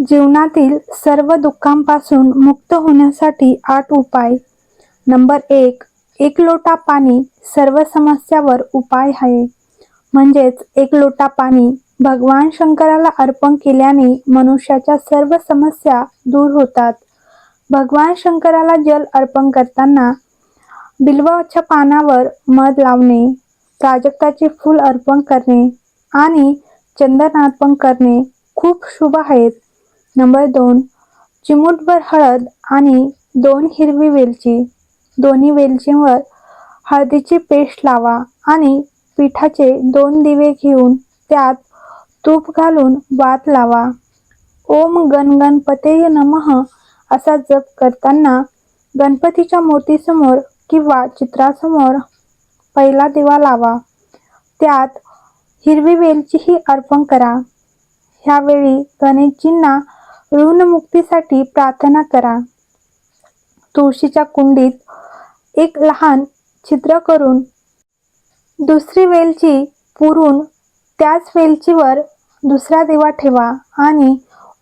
जीवनातील सर्व दुःखांपासून मुक्त होण्यासाठी आठ उपाय. नंबर एक एक लोटा पाणी सर्व समस्यावर उपाय आहे. म्हणजेच एक लोटा पाणी भगवान शंकराला अर्पण केल्याने मनुष्याच्या सर्व समस्या दूर होतात. भगवान शंकराला जल अर्पण करताना बिल्वाच्या पानावर मध लावणे प्राजक्ताचे फूल अर्पण करणे आणि चंदन अर्पण करणे खूप शुभ आहेत. नंबर दोन चिमूटभर हळद आणि दोन हिरवी वेलची. दोन्ही वेलचीवर हळदीची पेस्ट लावा आणि पिठाचे दोन दिवे घेऊन त्यात तूप घालून वात लावा. ओम गण गणपते नमः असा जप करताना गणपतीच्या मूर्तीसमोर किंवा चित्रासमोर पहिला दिवा लावा. त्यात हिरवी वेलचीही अर्पण करा. ह्यावेळी गणेशजींना ऋणमुक्तीसाठी प्रार्थना करा. तुळशीच्या कुंडीत एक लहान छिद्र करून दुसरी वेलची पुरून त्याच वेलचीवर दुसरा दिवा ठेवा आणि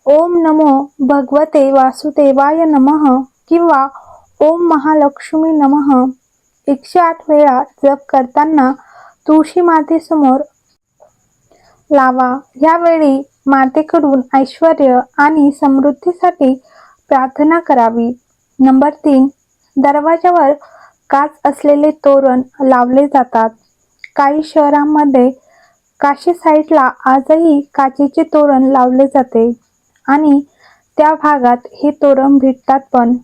ओम नमो भगवते वासुदेवाय नमः किंवा ओम महालक्ष्मी नमः एकशे आठ वेळा जप करताना तुळशी मातेसमोर लावा. यावेळी मातेकडून ऐश्वर आणि समृद्धीसाठी प्रार्थना करावी. नंबर तीन दरवाजावर काच असलेले तोरण लावले जातात. काही शहरांमध्ये काशी साईडला आजही काचेचे तोरण लावले जाते आणि त्या भागात हे तोरण भेटतात पण.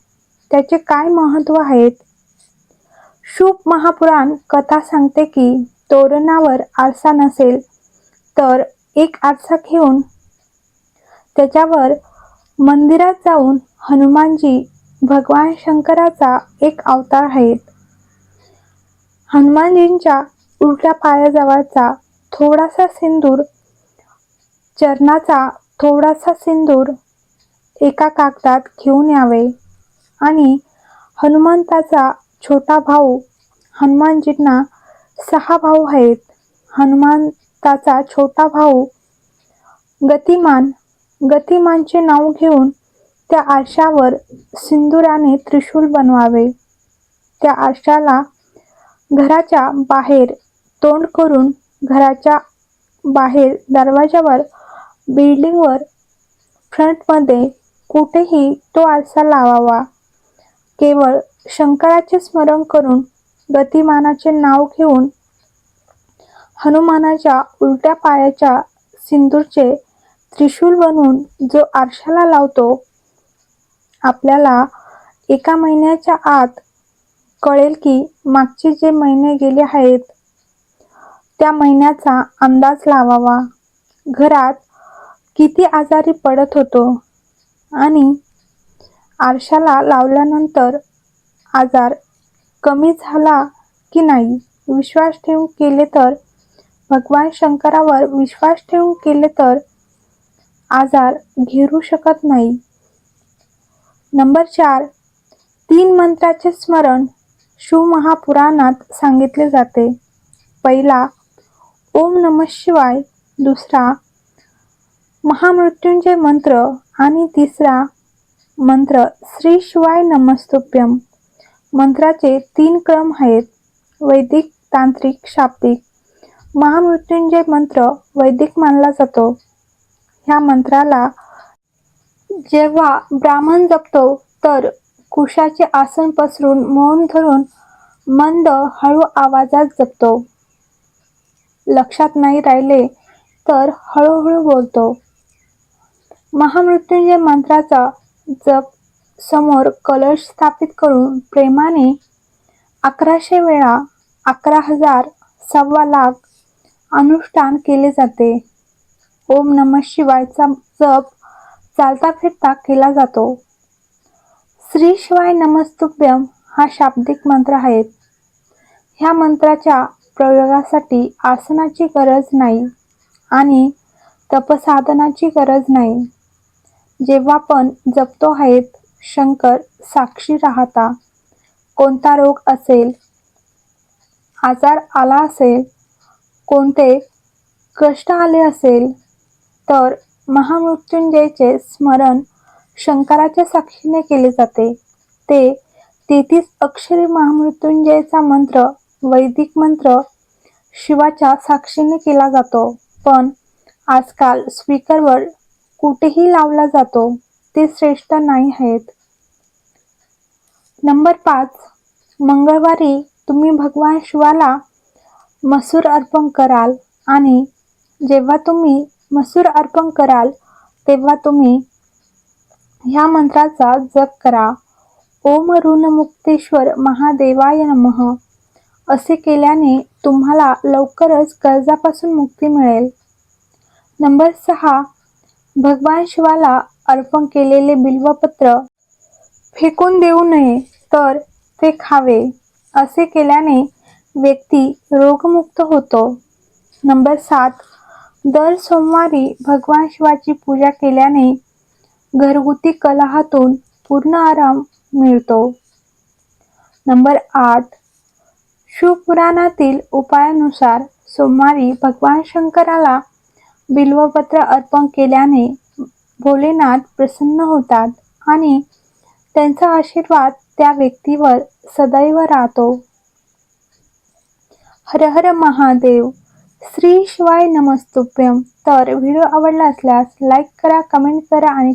त्याचे काय महत्त्व आहेत शुभ महापुराण कथा सांगते की तोरणावर आरसा नसेल तर एक आरसा घेऊन त्याच्यावर मंदिरात जाऊन हनुमानजी भगवान शंकराचा एक अवतार आहेत हनुमानजींच्या उलट्या पायाजवळचा थोडासा सिंदूर चरणाचा थोडासा सिंदूर एका कागदात घेऊन यावे आणि हनुमंताचा छोटा भाऊ हनुमानजींना सहा भाऊ आहेत. हनुमंताचा छोटा भाऊ गतिमान गतिमानचे नाव घेऊन त्या आरशावर सिंदुराने त्रिशूल बनवावे. त्या आरशाला घराच्या बाहेर तोंड करून घराच्या बाहेर दरवाजावर बिल्डिंगवर फ्रंटमध्ये कुठेही तो आरसा लावावा. केवळ शंकराचे स्मरण करून गतिमानाचे नाव घेऊन हनुमानाच्या उलट्या पायाच्या सिंदूरचे त्रिशूल बनवून जो आरशाला लावतो आपल्याला एका महिन्याच्या आत कळेल की मागचे जे महिने गेले आहेत त्या महिन्याचा अंदाज लावावा. घरात किती आजारी पडत होतो आणि आरशाला लावल्यानंतर आजार कमी झाला की नाही? विश्वास ठेवून केले तर भगवान शंकरावर विश्वास ठेवून केले तर आजार घेरू शकत नाही. नंबर चार तीन मंत्राचे स्मरण शिवमहापुराणात सांगितले जाते. पहिला ओम नम शिवाय. दुसरा महामृत्युंजय मंत्र. आणि तिसरा मंत्र श्री शिवाय नमस्तुभ्यम मंत्राचे तीन क्रम आहेत. वैदिक तांत्रिक शाब्दिक. महामृत्युंजय मंत्र वैदिक मानला जातो. ह्या मंत्राला जेव्हा ब्राह्मण जपतो तर कुशाचे आसन पसरून मौन धरून मंद हळू आवाजात जपतो. लक्षात नाही राहिले तर हळूहळू बोलतो. महामृत्युंजय मंत्राचा जप समोर कलश स्थापित करून प्रेमाने अकराशे वेळा अकरा हजार सव्वा लाख अनुष्ठान केले जाते. ओम नम शिवायचा जप चालता फिरता केला जातो. श्री शिवाय नमस्तुभ्यम हा शाब्दिक मंत्र आहे ह्या मंत्राच्या प्रयोगासाठी आसनाची गरज नाही आणि तपसाधनाची गरज नाही. जेव्हा पण जपतो आहेत शंकर साक्षी राहता. कोणता रोग असेल आजार आला असेल कोणते कष्ट आले असेल तर महामृत्युंजयचे स्मरण शंकराच्या साक्षीने केले जाते. ते तेहतीस अक्षरी महामृत्युंजयचा मंत्र वैदिक मंत्र शिवाच्या साक्षीने केला जातो. पण आजकाल स्पीकरवर कुठेही लावला जातो ते श्रेष्ठ नाही आहेत. नंबर पाच मंगळवारी तुम्ही भगवान शिवाला मसूर अर्पण कराल आणि जेव्हा तुम्ही मसूर अर्पण कराल तेव्हा तुम्ही ह्या मंत्राचा जप करा. ओम ऋणमुक्तेश्वर महादेवाय नमः. असे केल्याने तुम्हाला लवकरच कर्जापासून मुक्ती मिळेल. नंबर सहा भगवान शिवाला अर्पण केलेले बिल्वपत्र. फेकून देऊ नये तर ते खावे. असे केल्याने व्यक्ती रोगमुक्त होतो. नंबर सात दर सोमवारी भगवान शिवाची पूजा केल्याने घरगुती कलहातून पूर्ण आराम मिळतो. नंबर आठ शिवपुराणातील उपायानुसार सोमवारी भगवान शंकराला बिल्वपत्र अर्पण केल्याने भोलेनाथ प्रसन्न होतात आणि त्यांचा आशीर्वाद त्या व्यक्तीवर सदैव राहतो. हर हर महादेव श्री शिवाय नमस्तुभ्यम तर व्हिडिओ आवडला असल्यास लाईक करा कमेंट करा आणि